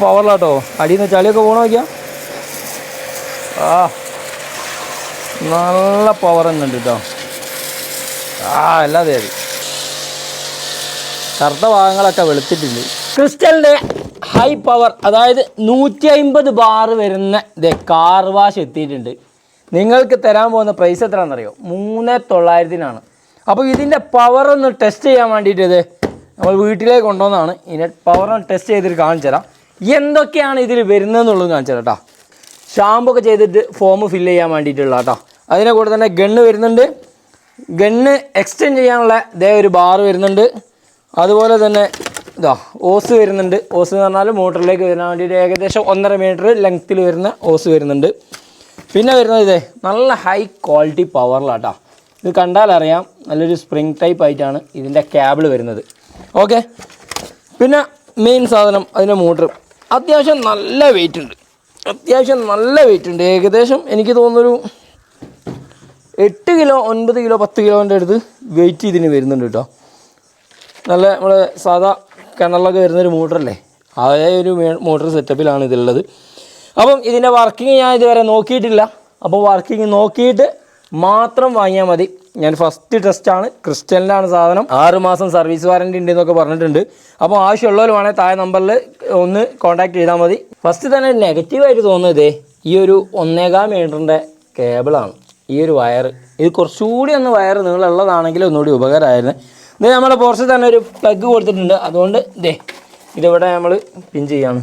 പവറിലാട്ടോ. അടിയിൽ നിന്ന് ചളിയൊക്കെ പോകണ നോക്കിയാ? ആ. നല്ല പവർ തന്നെ ഉണ്ട് കേട്ടോ ആ അല്ലാതെ അത് കറുത്ത ഭാഗങ്ങളൊക്കെ വെളുത്തിട്ടുണ്ട്. ക്രിസ്റ്റലിന്റെ ഹൈ പവർ അതായത് നൂറ്റി അമ്പത് ബാറ് വരുന്ന ദേ കാർ വാഷ് എത്തിയിട്ടുണ്ട്. നിങ്ങൾക്ക് തരാൻ പോകുന്ന പ്രൈസ് എത്രയാണെന്നറിയോ? മൂന്ന് തൊള്ളായിരത്തിനാണ്. അപ്പോൾ ഇതിന്റെ പവർ ഒന്ന് ടെസ്റ്റ് ചെയ്യാൻ വേണ്ടിയിട്ട് ഇത് നമ്മൾ വീട്ടിലേക്ക് കൊണ്ടുവന്നാണ് ഇതിന്റെ പവർ ടെസ്റ്റ് ചെയ്തിട്ട് കാണിച്ചു തരാം എന്തൊക്കെയാണ് ഇതിൽ വരുന്നതെന്നുള്ളത് കാണിച്ചത് കേട്ടോ ഷാമ്പൊക്കെ ചെയ്തിട്ട് ഫോം ഫില്ല് ചെയ്യാൻ വേണ്ടിയിട്ടുള്ള കേട്ടോ അതിനെ കൂടെ തന്നെ ഗണ്ണ് വരുന്നുണ്ട്. ഗണ്ണ് എക്സ്റ്റെൻഡ് ചെയ്യാനുള്ള ദേ ഒരു ബാർ വരുന്നുണ്ട്. അതുപോലെ തന്നെ ഇതാ ഓസ് വരുന്നുണ്ട്. ഓസ് എന്ന് പറഞ്ഞാൽ മോട്ടറിലേക്ക് വരാൻ വേണ്ടിയിട്ട് ഏകദേശം ഒന്നര മീറ്റർ ലെങ്ത്തിൽ വരുന്ന ഓസ് വരുന്നുണ്ട്. പിന്നെ വരുന്നത് ഇതേ നല്ല ഹൈ ക്വാളിറ്റി പവറിലാട്ടോ ഇത് കണ്ടാൽ അറിയാം നല്ലൊരു സ്പ്രിങ് ടൈപ്പ് ആയിട്ടാണ് ഇതിന്റെ ക്യാബിൾ വരുന്നത്. ഓക്കെ പിന്നെ മെയിൻ സാധനം അതിന്റെ മോട്ടർ അത്യാവശ്യം നല്ല വെയിറ്റ് ഉണ്ട്. അത്യാവശ്യം നല്ല വെയിറ്റ് ഉണ്ട്. ഏകദേശം എനിക്ക് തോന്നുന്നൊരു എട്ട് കിലോ ഒൻപത് കിലോ പത്ത് കിലോന്റെ അടുത്ത് വെയിറ്റ് ഇതിന് വരുന്നുണ്ട് കേട്ടോ നല്ല നമ്മൾ സാധാ കിണറിലൊക്കെ വരുന്നൊരു മോട്ടറല്ലേ അതേ ഒരു മോട്ടർ സെറ്റപ്പിലാണ് ഇതിലുള്ളത്. അപ്പം ഇതിന്റെ വർക്കിംഗ് ഞാൻ ഇതുവരെ നോക്കിയിട്ടില്ല. അപ്പോൾ വർക്കിംഗ് നോക്കിയിട്ട് മാത്രം വാങ്ങിയാൽ മതി. ഞാൻ ഫസ്റ്റ് ടെസ്റ്റ് ആണ്. ക്രിസ്റ്റലിന്റെ സാധനം. ആറ് മാസം സർവീസ് വാറന്റി ഉണ്ട് എന്നൊക്കെ പറഞ്ഞിട്ടുണ്ട്. അപ്പോൾ ആവശ്യമുള്ളവർ വേണേൽ താഴെ നമ്പറിൽ ഒന്ന് കോൺടാക്ട് ചെയ്താൽ മതി. ഫസ്റ്റ് തന്നെ നെഗറ്റീവായിട്ട് തോന്നുന്നത് ഈ ഒരു ഒന്നേകാൽ മീറ്ററിന്റെ കേബിളാണ് ഈ ഒരു വയർ ഇത് കുറച്ചുകൂടി ഒന്ന് വയർ നീളമുള്ളതാണെങ്കിൽ ഒന്നുകൂടി ഉപകാരമായിരുന്നു. ഇത് നമ്മുടെ പുറത്ത് തന്നെ ഒരു പ്ലഗ് കൊടുത്തിട്ടുണ്ട്. അതുകൊണ്ട് ഇതേ ഇതിവിടെ നമ്മൾ പിൻ ചെയ്യാണ്.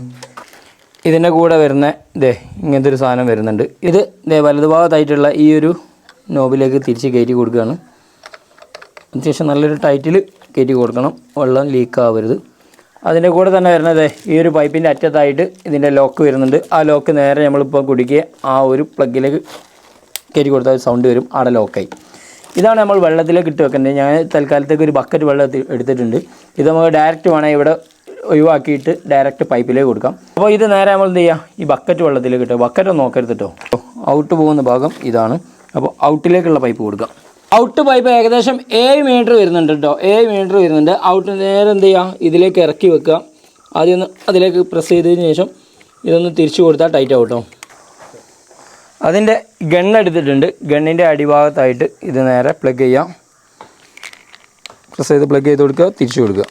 ഇതിന്റെ കൂടെ വരുന്ന ഇതേ ഇങ്ങനത്തെ ഒരു സാധനം വരുന്നുണ്ട്. ഇത് ഇതേ വലതുഭാഗത്തായിട്ടുള്ള ഈ ഒരു നോബിലേക്ക് തിരിച്ച് കയറ്റി കൊടുക്കുകയാണ്. അത്യാവശ്യം നല്ലൊരു ടൈറ്റിൽ കയറ്റി കൊടുക്കണം. വെള്ളം ലീക്ക് ആവരുത്. അതിന്റെ കൂടെ തന്നെ വരുന്നത് ഈ ഒരു പൈപ്പിന്റെ അറ്റത്തായിട്ട് ഇതിന്റെ ലോക്ക് വരുന്നുണ്ട്. ആ ലോക്ക് നേരെ നമ്മളിപ്പോൾ കുടിക്കുക. ആ ഒരു പ്ലഗിലേക്ക് കയറ്റി കൊടുത്താൽ സൗണ്ട് വരും. അവിടെ ലോക്കായി ഇതാണ് നമ്മൾ വെള്ളത്തിലേക്ക് ഇട്ട് വെക്കേണ്ടത് ഞാൻ തൽക്കാലത്തേക്ക് ഒരു ബക്കറ്റ് വെള്ളം എടുത്തിട്ടുണ്ട്. ഇത് നമുക്ക് ഡയറക്റ്റ് വേണേൽ ഇവിടെ ഒഴിവാക്കിയിട്ട് ഡയറക്റ്റ് പൈപ്പിലേക്ക് കൊടുക്കാം. അപ്പോൾ ഇത് നേരെ നമ്മൾ എന്ത് ചെയ്യുക? ഈ ബക്കറ്റ് വെള്ളത്തിലേക്ക് ഇട്ട്. ബക്കറ്റ് നോക്കരുത് കേട്ടോ ഔട്ട് പോകുന്ന ഭാഗം ഇതാണ്. അപ്പോൾ ഔട്ടിലേക്കുള്ള പൈപ്പ് കൊടുക്കാം. ഔട്ട് പൈപ്പ് ഏകദേശം ഏഴ് മീറ്റർ വരുന്നുണ്ട് കേട്ടോ ഏഴ് മീറ്റർ വരുന്നുണ്ട്. ഔട്ട് നേരെ എന്ത് ചെയ്യുക ഇതിലേക്ക് ഇറക്കി വെക്കുക. ആദ്യം അതിലേക്ക് പ്രസ് ചെയ്തതിന് ശേഷം ഇതൊന്ന് തിരിച്ചു കൊടുത്താൽ ടൈറ്റ് ആവും കേട്ടോ അതിന്റെ ഗണ്ണെടുത്തിട്ടുണ്ട് ഗണ്ണിന്റെ അടിഭാഗത്തായിട്ട് ഇത് നേരെ പ്ലഗ് ചെയ്യാം. പ്രസ് ചെയ്ത് പ്ലഗ് ചെയ്ത് കൊടുക്കുക. തിരിച്ചു കൊടുക്കുക.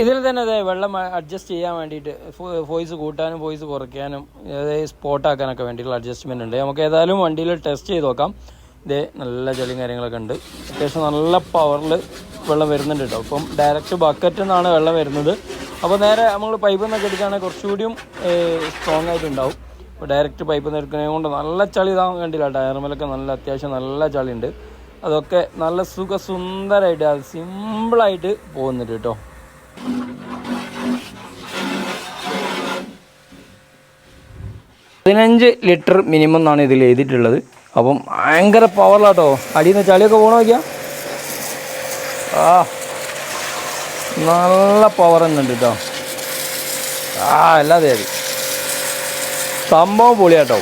ഇതിൽ തന്നെ അതെ വെള്ളം അഡ്ജസ്റ്റ് ചെയ്യാൻ വേണ്ടിയിട്ട് വോയിസ് കൂട്ടാനും വോയിസ് കുറയ്ക്കാനും അതായത് സ്പോട്ടാക്കാനൊക്കെ വേണ്ടിയിട്ടുള്ള അഡ്ജസ്റ്റ്മെന്റ് ഉണ്ട്. നമുക്ക് ഏതായാലും വണ്ടിയിൽ ടെസ്റ്റ് ചെയ്ത് നോക്കാം. ഇതേ നല്ല ചെളിയും കാര്യങ്ങളൊക്കെ ഉണ്ട്. അത്യാവശ്യം നല്ല പവറിൽ വെള്ളം വരുന്നുണ്ട് കേട്ടോ അപ്പം ഡയറക്റ്റ് ബക്കറ്റിൽ നിന്നാണ് വെള്ളം വരുന്നത്. അപ്പോൾ നേരെ നമ്മൾ പൈപ്പിൽ നിന്നൊക്കെ എടുക്കുകയാണെങ്കിൽ കുറച്ചുകൂടിയും സ്ട്രോങ് ആയിട്ടുണ്ടാവും. അപ്പോൾ ഡയറക്റ്റ് പൈപ്പ് നിന്ന് എടുക്കുന്നത് കൊണ്ട് നല്ല ചളി ഇതാകാൻ കണ്ടില്ല ടയർമലൊക്കെ നല്ല അത്യാവശ്യം നല്ല ചളിയുണ്ട് അതൊക്കെ നല്ല സുഖസുന്ദരമായിട്ട് അത് സിമ്പിളായിട്ട് പോകുന്നുണ്ട് കേട്ടോ പതിനഞ്ച് ലിറ്റർ മിനിമം എന്നാണ് ഇതിൽ എഴുതിയിട്ടുള്ളത്. അപ്പം ഭയങ്കര പവറിലാട്ടോ അടിയിൽ നിന്ന് ചളിയൊക്കെ പോകണ ആ നല്ല പവർ എന്നുണ്ട് കേട്ടോ ആ അല്ലാതെ മതി സംഭവം പൊളിയാട്ടോ.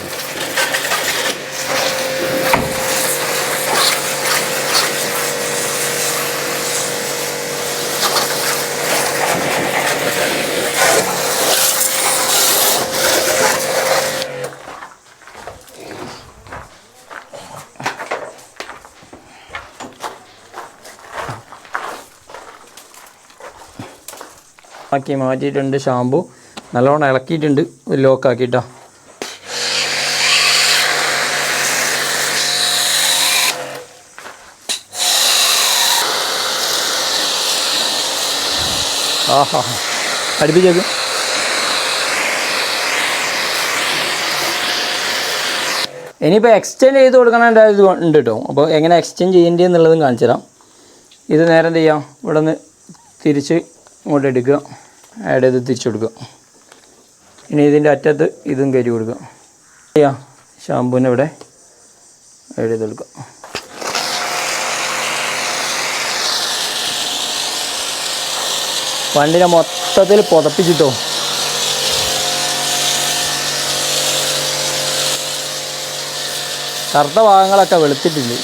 ആക്കി മാറ്റിയിട്ടുണ്ട് ഷാമ്പു നല്ലോണം ഇളക്കിയിട്ടുണ്ട്. ലോക്ക് ആക്കിയിട്ടോ. ആഹാ. അടുപ്പിച്ചേക്കും ഇനിയിപ്പോൾ എക്സ്റ്റെൻഡ് ചെയ്ത് കൊടുക്കണേണ്ട ഇത് ഉണ്ട് കേട്ടോ അപ്പോൾ എങ്ങനെ എക്സ്റ്റെൻഡ് ചെയ്യേണ്ടി എന്നുള്ളതും കാണിച്ചു തരാം ഇത് നേരം എന്ത് ചെയ്യാം? ഇവിടെ നിന്ന് തിരിച്ച് ഇങ്ങോട്ട് എടുക്കുക ആഡ് ചെയ്ത് തിരിച്ചു കൊടുക്കുക. ഇനി ഇതിന്റെ അറ്റത്ത് ഇതും കയറ്റി കൊടുക്കുക. ചെയ്യാം ഷാമ്പൂവിനെ ഇവിടെ ആഡ് ചെയ്ത് കൊടുക്കുക. വണ്ടിനെ മൊത്തത്തിൽ പുതപ്പിച്ചിട്ടോ? കറുത്ത ഭാഗങ്ങളൊക്കെ വെളുത്തിട്ടുണ്ട്.